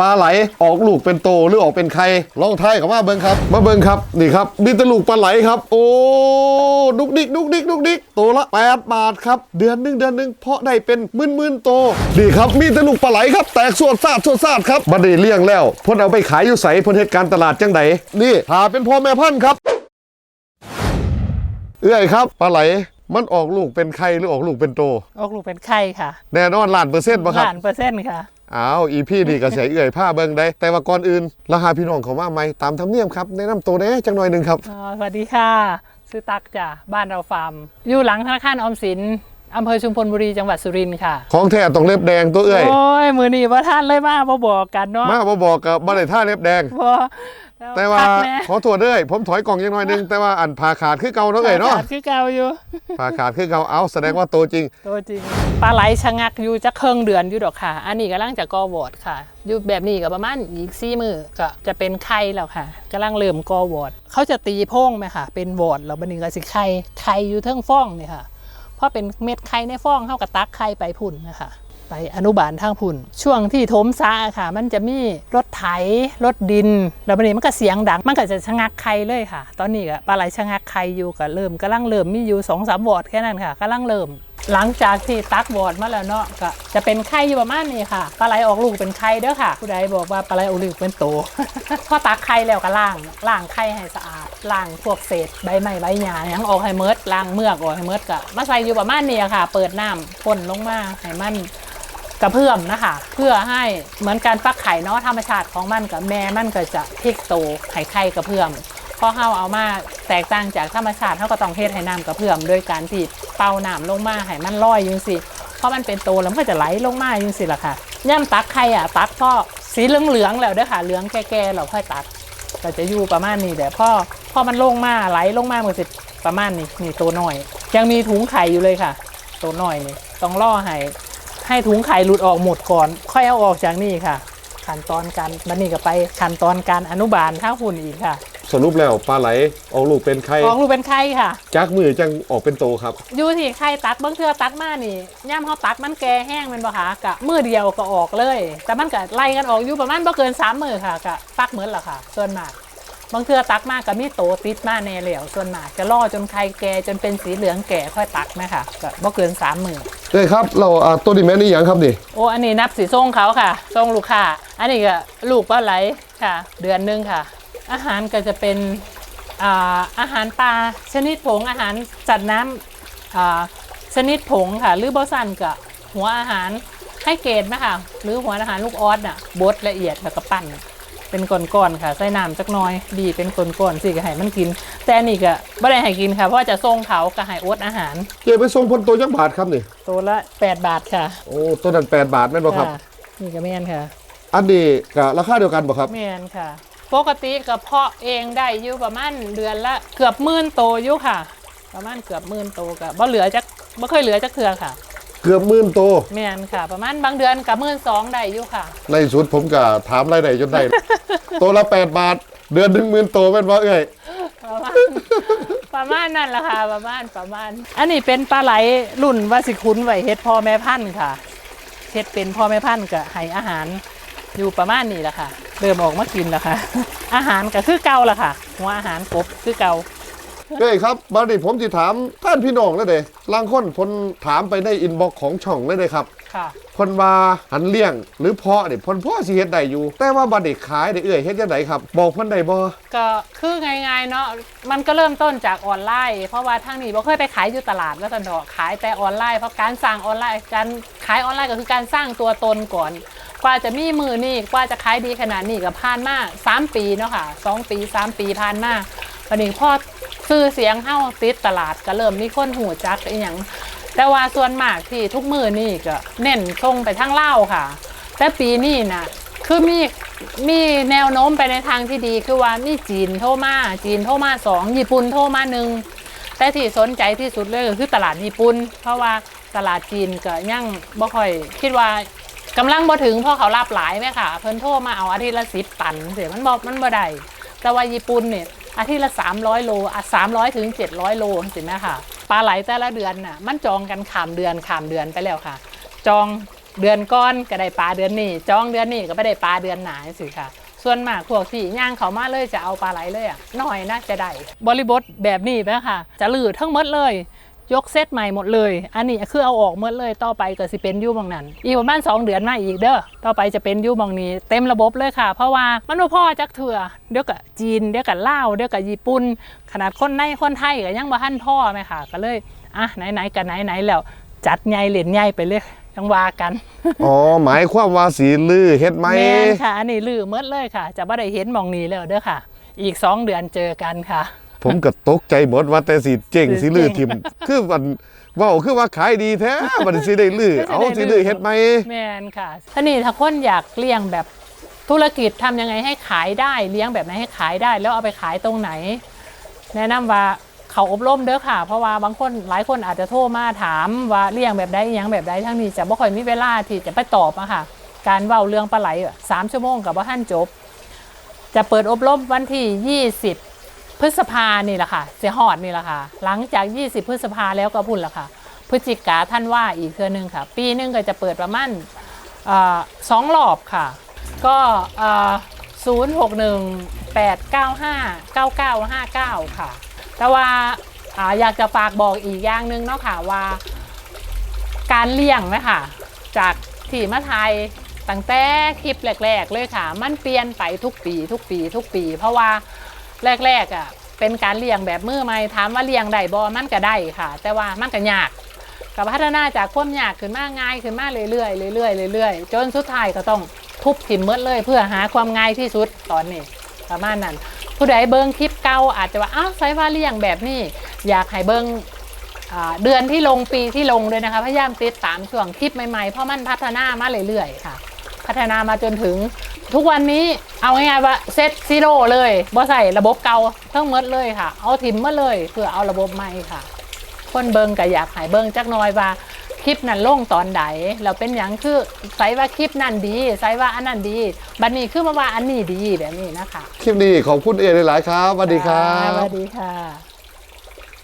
ปลาไหลออกลูกเป็นโตหรือออกเป็นไข่ลองทายกับมาเบิ้งครับ มาเบิ้งครับนี่ครับมีแตลูกปลาไหลครับ โอ้ดุกดิกดุกดิกดุกดิกตัวละ8บาทครับ เดือนหนึ่งเดือนหนึ่งเพาะได้เป็นหมื่นหมื่นๆโตนี่ครับมีแตลูกปลาไหลครับ แตกสวดซาดสวดซาดครับบัดนี้เลี้ยงแล้วเพ่นเอาไปขายอยู่ใสเพ่นเหตุการตลาดจังไดนี่หาเป็นพ่อแม่พันธุ์ครับ เอื้อยครับปลาไหลมันออกลูกเป็นไข่หรือออกลูกเป็นโต ออกลูกเป็นไข่ค่ะแน่นอนล้านเปอร์เซ็นต์ป่ะครับล้านเปอร์เซ็นต์ค่ะ อ้าวอีพี่ดีกระเสียเอื่อยผ้าเบิงได้ แต่ว่าก่อนอื่นราคาพี่น้องเขาว่าไหมตามธรรมเนียมครับแนะนำตัวแหน่จังหน่อยหนึ่งครับอ๋อสวัสดีค่ะ ชื่อตักจ้ะบ้านเราฟาร์ม อยู่หลังธนาคารออมสินอำเภอชุมพลบุรีจังหวัดสุรินทร์ค่ะ ของแท้ต้องเล็บแดงตัวเอื่อยโอ้ยมือนี้ว่าท่านเลยมาบ่บอกกันเนาะมาบ่บอกกับบ้านไหนท่าเล็บแดงบ่ แต่ว่าพักแน่ขอตัวเด้ยผมถอยกล่องยังหน่อยหนึง แต่ว่าอันผ่าขาดคือเก่าเนาะเอ้ยเนาะขาดคือเก่าอยู่ผ่าขาดคือเก่าเอาแสดงว่าโตจริงตัวจริงปลาไหลชะงักอยู่จะเครื่องเดือนอยู่ดอกค่ะ อันนี้กำลังจะกอวอดค่ะ อยู่แบบนี้ก็ประมาณอีกซี่มือก็จะเป็นไข่แล้วค่ะกำลังเริ่มกอวอด เขาจะตีโพ่งไหมค่ะ เป็นวอดแล้วบันนี้ก็สิไข่ไข่อยู่เทั้งฟ้องนี่ค่ะเพราะเป็นเม็ดไข่ในฟ้องเข้ากับตักไข่ไปพุ่นนะคะ ไปอนุบาลทางพุ่น ช่วงที่ถมซาค่ะ มันจะมีรถไถรถดิน แล้วบันนี้มันก็เสียงดัง มันก็จะชะงักไข่เลยค่ะ ตอนนี้ก็ปลาไหลชะงักไข่อยู่ก็เริ่มกำลังเริ่มมีอยู่สองสามวอดแค่นั้นค่ะกำลังเริ่ม หลังจากที่ตักวอดมาแล้วเนาะก็จะเป็นไข่อยู่ประมาณนี้ค่ะปลาไหลออกลูกเป็นไข่เด้อค่ะ ผู้ใดบอกว่าปลาไหลออกลูกเป็นโตพอตักไข่แล้วก็ล้างล้างไข่ให้สะอาดล้างพวกเศษใบไม้ใบหญ้ายังออกให้เมิดล้างเมือกออกให้เมิดก็มาใส่อยู่ประมาณนี้ค่ะ เปิดน้ำพ่นลงมาให้มัน กระเพื่อมนะคะ เพื่อให้เหมือนการฟักไข่เนาะธรรมชาติของมันกับแม่มันก็จะพลิกโตไข่ไข่กระเพื่อมพอเฮาเอามาแตกต่างจากธรรมชาติเฮาก็ต้องเฮ็ดให้น้ำกระเพื่อมโดยการที่เป่าน้ำลงมาให้มันลอยอยังสิเพราะมันเป็นโตแล้วมันก็จะไหลลงมาอยังสิล่ะค่ะย่ำตักไข่อะตักพ่อสีเหลืองๆแล้วเด้อค่ะเหลืองแก่ๆเราค่อยตักก็จะอยู่ประมาณนี้แต่พ่อพ่อมันลงมาไหลลงมาเมันสิประมาณนี้นี่ตัวน้อย ยังมีถุงไข่อยู่เลยค่ะ ตัวน้อยนี่ต้องล่อให้ ให้ถุงไข่หลุดออกหมดก่อน ค่อยเอาออกจากนี่ค่ะ ขั้นตอนการบันนี้ก็ไปขั้นตอนการอนุบาลท่าหุ่นอีกค่ะสรุปแล้วปลาไหลออกลูกเป็นไข่ออกลูกเป็นไข่ค่ะจากมือจังออกเป็นโตครับอยู่ที่ไข่ตักบางเทือตักมานี่ย่ำเขาตักมันแก่แห้งแมันบ่คะกะมือเดียวก็ออกเลย แต่มันก็ไล่กันออกอยู่ประมาณบ่เกินสามมือค่ะกะฟักเหมือนละค่ะ ส่วนมากบางเทือตักมากก็มีโตติดมาแน่เหลวส่วนมากจะล่อจนไข่แก่จนเป็นสีเหลืองแก่ค่อยตักนะคะก็บ่เกินสามมือ เอ้ยครับเราอ่าตัวนี้แม่นี่หยังครับนี่โอ้อันนี้นับสีส้งเขาค่ะส้งลูกค้าอันนี้ก็ลูกปลาไหลค่ะ เดือนหนึงค่ะ อาหารก็จะเป็นอ่าอาหารปลาชนิดผงอาหารจัดน้ำอ่าชนิดผงค่ะ หรือบอสันกับหัวอาหารให้เกรดนะคะหรือหัวอาหารลูกออสน่ะบดละเอียดแล้วก็ปั้น เป็นก้อนๆค่ะ ใส่น้ำจักหน้อยบีบเป็นก้อนๆสิก็ให้มันกิน แต่อันนี่ก็ไม่ได้ให้กินค่ะ เพราะว่าจะส่งเขาก็ให้อดอาหารเกี่ยไปส่งพลตัวจักบาทครับนี่ตัวละ 8 บาทค่ะโอ้ตัวนั้น8บาทแม่นบ่ครับค่ะนี่ก็แม่นค่ะ อันนี้ก็ราคาเดียวกันบ่ครับ แม่นค่ะ ปกติกระเพาะเองได้อยู่ประมาณเดือนละเกือบหมื่นโตอยู่ค่ะ ประมาณเกือบหมื่นโตกับบ่เหลือจักบ่เคยเหลือจักเทือค่ะ เกือบหมื่นโตแม่นค่ะ ประมาณบางเดือนกับหมื่นสองได้อยู่ค่ะ ในสุดผมก็ถามรายได้จนได้ ตัวละ 8 บาท เดือนหนึ่งหมื่นโตแม่นบ่เอ้ยประมาณ ประมาณนั่นแหละค่ะ ประมาณประมาณ อันนี้เป็นปลาไหลรุ่นวาสิคุณไว้เฮ็ดพ่อแม่พันธุ์ค่ะเฮ็ดเป็นพ่อแม่พันธุ์ก็ให้อาหารอยู่ประมาณนี้แหละค่ะ เริ่มออกมากินแล้วค่ะ อาหารก็คือเก่าละค่ะหัวอาหารกบคือเก่า เอ้ยครับบัดนี้ผมสิถามท่านพี่น้องเลยเด้ลางคนเพิ่นถามไปในอินบ็อกซ์ของช่องเลยเด้ครับค่ะเพิ่นว่าหันเลี้ยง หรือเพาะนี่เพิ่นพ่อสิเฮ็ดได้อยู่ แต่ว่าบัดนี้ขายได้เอ้ยเฮ็ดจังไดครับ บอกเพิ่นได้บ่ก็คือง่ายๆเนาะมันก็เริ่มต้นจากออนไลน์ เพราะว่าทางนี้บ่เคยไปขายอยู่ตลาดว่าสันดอกขายแต่ออนไลน์เพราะการสร้างออนไลน์การขายออนไลน์ก็คือการสร้างตัวตนก่อนกว่าจะมีมือนี่กว่าจะขายดีขนาดนี้ก็ผ่านมา3ปีเนาะค่ะ2ปี 3 ปีผ่านมาวันนี้พอ ซื้อเสียงเฮ้าติดตลาดก็เริ่มมีคนหูจักอีหยังแต่ว่าส่วนมากที่ทุกมือนี่ก็เน้นส่งไปทางเล่าค่ะ แต่ปีนี้นะคือมีมีแนวโน้มไปในทางที่ดีคือว่ามีจีนโทรมาจีนโทรมาสองญี่ปุ่นโทรมาหนึ่งแต่ที่สนใจที่สุดเลยก็คือตลาดญี่ปุ่นเพราะว่าตลาดจีนก็ยังบ่ค่อย คิดว่ากำลังบ่ถึงเพราะเขารับหลายไหมค่ะ เพิ่นโทรมาเอาอาทิตย์ละสิบตันเสียมันบ่มันบ่ได้แต่ว่าญี่ปุ่นเนี่ย อาทิตย์ละ 300 โลอะ300 ถึง 700 โลสิไหมค่ะ ปลาไหลแต่ละเดือนน่ะ มันจองกันขามเดือนขามเดือนไปแล้วค่ะ จองเดือนก้อนก็ได้ปลาเดือนนี้ จองเดือนนี้ก็ไม่ได้ปลาเดือนหนาสิค่ะ ส่วนมากพวกที่ย่างเขามาเลยจะเอาปลาไหลเลยอะน้อยนะจะได้ บริบทแบบนี้ไหมค่ะ จะลือทั้งหมดเลย ยกเซตใหม่หมดเลย อันนี้คือเอาออกหมดเลย ต่อไปก็สิเป็นอยูบางนั้น อีกประมาณ2เดือนมาอีกเด้อ ต่อไปจะเป็นอยูบางนี้ เต็มระบบเลยค่ะ เพราะว่ามันบ่พ่อจักเถื่อ เดี๋ยวกับจีน เดี๋ยวกับลาว เดี๋ยวกับญี่ปุ่น ขนาดคนในคนไทยก็ยังบ่ทันพ่อไหมค่ะ ก็เลย อะไหนๆกันไหนๆแล้ว จัดใหญ่เหรียญใหญ่ไปเลยยังว่ากัน อ๋อ หมายความว่าสีลือเฮ็ดไหมแม่นค่ะ อันนี้ลือเมดเลยค่ะ จะบ่ได้เห็นหมองนี้แล้วเด้อค่ะ อีก 2 เดือนเจอกันค่ะ ผมก็ตกใจหมดว่าแต่สีเจ๋งสิสีลือเจ๋งทิมคือมันเว่าคือว่าขายดีแท้มันสิได้ลือก็สิได้เอาสีลือเฮ็ดไหมแมนค่ะท่านี่ถ้าคนอยากเลี้ยงแบบธุรกิจทำยังไงให้ขายได้เลี้ยงแบบไหนให้ขายได้ แล้วเอาไปขายตรงไหน แนะนำว่าเขาอบรมเด้อค่ะ เพราะว่าบางคนหลายคนอาจจะโทรมาถามว่าเลี้ยงแบบใดอิหยังแบบใดทั้งนี้จะบ่ค่อยมีเวลาที่จะไปตอบอะค่ะ การเว้าเรื่องปลาไหลอะสามชั่วโมงกับว่าท่านจบ จะเปิดอบรมวันที่ 20 พฤษภานี่แหละค่ะ เสียหอดนี่แหละค่ะ หลังจาก 20 พฤษภาแล้วก็พุ่นละค่ะ พฤศจิกาท่านว่าอีกเทือนึงค่ะ ปีนึงก็จะเปิดประมาณสองรอบค่ะ ก็ศูนย์หกหนึ่งแปดเก้าห้าเก้าเก้าห้าเก้าค่ะ แต่ว่าอาอยากจะฝากบอกอีกอย่างหนึ่งเนาะค่ะว่าการเลี้ยงนะคะจากที่มาไทยตั้งแต่คลิปแรก ๆ เลยค่ะ มันเปลี่ยนไปทุกปี ทุกปี ทุกปี เพราะว่า แรกๆอะเป็นการเลี้ยงแบบมือใหม่ถามว่าเลี้ยงได้บ่มันก็ได้ค่ะ แต่ว่ามันก็ยากกับพัฒนาจากความยากขึ้นมาง่ายขึ้นมาเรื่อยๆเรื่อยๆเรื่อยๆจนสุดท้ายก็ต้องทุบถิ่มเมดเลยเพื่อหาความง่ายที่สุดตอนนี้ประมาณนั้น ผู้ใดเบิ้งคลิปเก่าอาจจะว่าอ้าวไซว่าเลี้ยงแบบนี้ อยากให้เบิ้งเดือนที่ลงปีที่ลงด้วยนะคะพยายามติดตามช่วงคลิปใหม่ๆเพราะมันพัฒนามาเรื่อยๆค่ะ พัฒนามาจนถึง ทุกวันนี้เอาง่ายๆว่าเซตซีโร่เลยบ่ใส่ระบบเก่าทั้งหมดเลยค่ะ เอาทิมมาเลยเพื่อเอาระบบใหม่ค่ะ คนเบิงก็อยากใหายเบิงจักหน่อยว่าคลิปนั้นลงตอนใดแล้วเป็นอย่างคือไซว่าคลิปนั้นดีไซว่าอันนั้นดีบัดนี้คือมาว่าอันนี้ดีแบบนี้นะคะ คลิปนี้ขอบคุณเอหลายๆครับสวัสดีครัสบวัสดีค่ะ